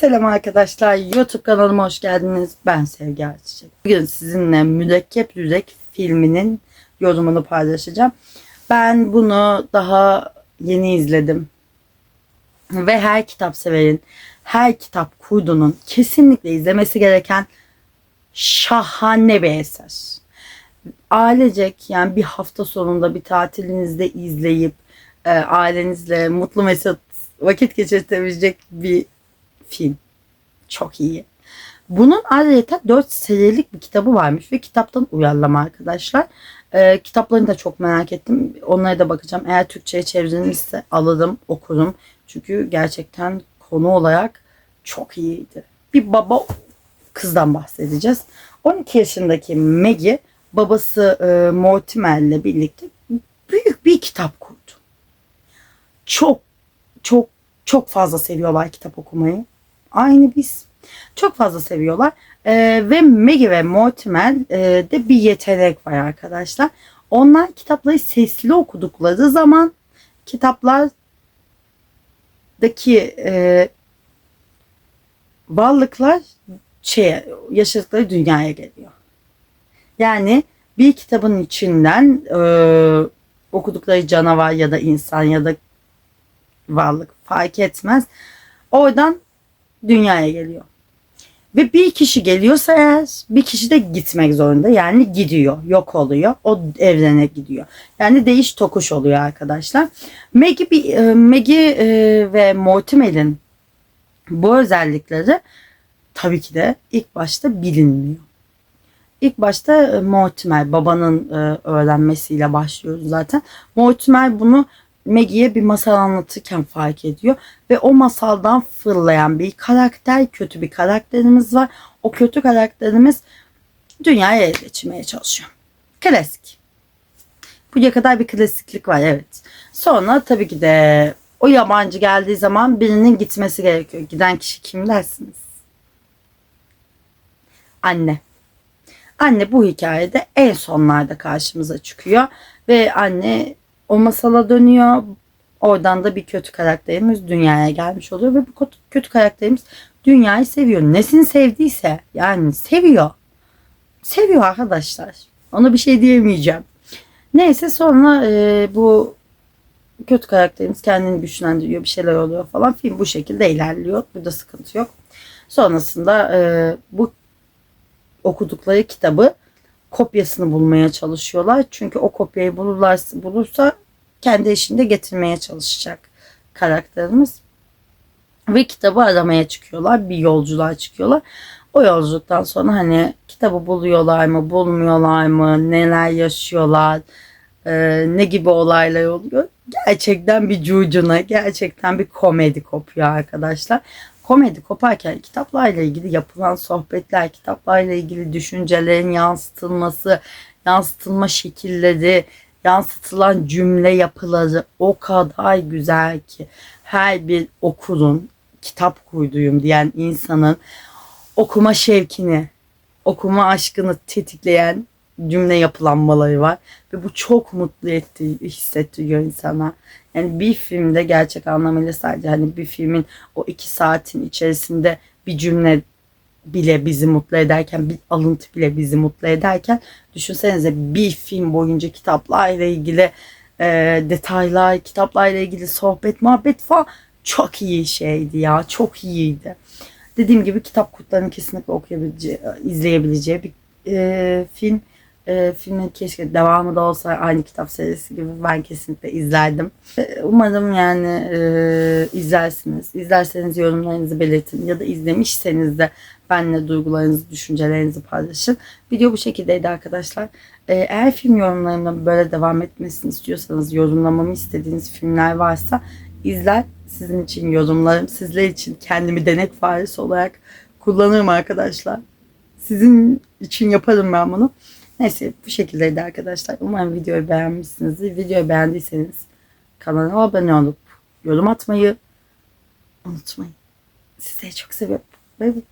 Selam arkadaşlar. YouTube kanalıma hoş geldiniz. Ben Sevgi Erçiçek. Bugün sizinle Mürekkep Yürek filminin yorumunu paylaşacağım. Ben bunu daha yeni izledim. Ve her kitap severin, her kitap kurdunun kesinlikle izlemesi gereken şahane bir eser. Ailecek yani bir hafta sonunda bir tatilinizde izleyip e, ailenizle mutlu mesut vakit geçirtebilecek bir film. Çok iyi. Bunun ayrıca 4 serilik bir kitabı varmış ve kitaptan uyarlama arkadaşlar. Ee, kitaplarını da çok merak ettim. Onlara da bakacağım. Eğer Türkçe'ye çevrilmişse alırım, okurum. Çünkü gerçekten konu olarak çok iyiydi. Bir baba kızdan bahsedeceğiz. 12 yaşındaki Maggie babası e, Mortimer'le birlikte büyük bir kitap kurdu. Çok çok çok fazla seviyorlar kitap okumayı. Aynı biz. Çok fazla seviyorlar. Ee, ve Maggie ve Mortimer e, de bir yetenek var arkadaşlar. Onlar kitapları sesli okudukları zaman kitaplardaki e, varlıklar şeye, yaşadıkları dünyaya geliyor. Yani bir kitabın içinden e, okudukları canavar ya da insan ya da varlık fark etmez. Oradan dünyaya geliyor. Ve bir kişi geliyorsa eğer bir kişi de gitmek zorunda. Yani gidiyor, yok oluyor. O evrene gidiyor. Yani değiş tokuş oluyor arkadaşlar. Maggie, e, Maggie e, ve Mortimer'in bu özellikleri tabii ki de ilk başta bilinmiyor. İlk başta e, Mortimer babanın öğrenmesiyle başlıyoruz zaten. Mortimer bunu Maggie'ye bir masal anlatırken fark ediyor. Ve o masaldan fırlayan bir karakter, kötü bir karakterimiz var. O kötü karakterimiz dünyaya ele geçirmeye çalışıyor. Klasik. Buraya kadar bir klasiklik var evet. Sonra tabii ki de o yabancı geldiği zaman birinin gitmesi gerekiyor. Giden kişi kim dersiniz? Anne. Anne bu hikayede en sonlarda karşımıza çıkıyor. Ve anne o masala dönüyor. Oradan da bir kötü karakterimiz dünyaya gelmiş oluyor ve bu kötü karakterimiz dünyayı seviyor. Nesini sevdiyse yani seviyor. Seviyor arkadaşlar. Ona bir şey diyemeyeceğim. Neyse sonra e, bu kötü karakterimiz kendini güçlendiriyor bir şeyler oluyor falan. Film bu şekilde ilerliyor. Burada sıkıntı yok. Sonrasında e, bu okudukları kitabı kopyasını bulmaya çalışıyorlar. Çünkü o kopyayı bulurlarsa, bulursa kendi eşinde getirmeye çalışacak karakterimiz. Ve kitabı aramaya çıkıyorlar. Bir yolculuğa çıkıyorlar. O yolculuktan sonra hani kitabı buluyorlar mı, bulmuyorlar mı, neler yaşıyorlar, e, ne gibi olaylar oluyor. Gerçekten bir curcuna, gerçekten bir komedi kopuyor arkadaşlar komedi koparken kitaplarla ilgili yapılan sohbetler, kitaplarla ilgili düşüncelerin yansıtılması, yansıtılma şekilleri, yansıtılan cümle yapıları o kadar güzel ki her bir okulun kitap kurduyum diyen insanın okuma şevkini, okuma aşkını tetikleyen cümle yapılanmaları var ve bu çok mutlu etti, hissettiriyor insana. Yani bir filmde gerçek anlamıyla sadece hani bir filmin o iki saatin içerisinde bir cümle bile bizi mutlu ederken bir alıntı bile bizi mutlu ederken düşünsenize bir film boyunca kitaplarla ilgili e, detaylar, kitaplarla ilgili sohbet, muhabbet falan çok iyi şeydi ya. Çok iyiydi. Dediğim gibi kitap kurtlarını kesinlikle okuyabileceği, izleyebileceği bir e, film e, filmin keşke devamı da olsa aynı kitap serisi gibi ben kesinlikle izlerdim. E, umarım yani e, izlersiniz. İzlerseniz yorumlarınızı belirtin ya da izlemişseniz de benimle duygularınızı, düşüncelerinizi paylaşın. Video bu şekildeydi arkadaşlar. E, eğer film yorumlarımda böyle devam etmesini istiyorsanız, yorumlamamı istediğiniz filmler varsa izler. Sizin için yorumlarım, sizler için kendimi denek faresi olarak kullanırım arkadaşlar. Sizin için yaparım ben bunu. Neyse bu şekildeydi arkadaşlar. Umarım videoyu beğenmişsinizdir. Videoyu beğendiyseniz kanalıma abone olup yorum atmayı unutmayın. Sizi çok seviyorum. Bay bay.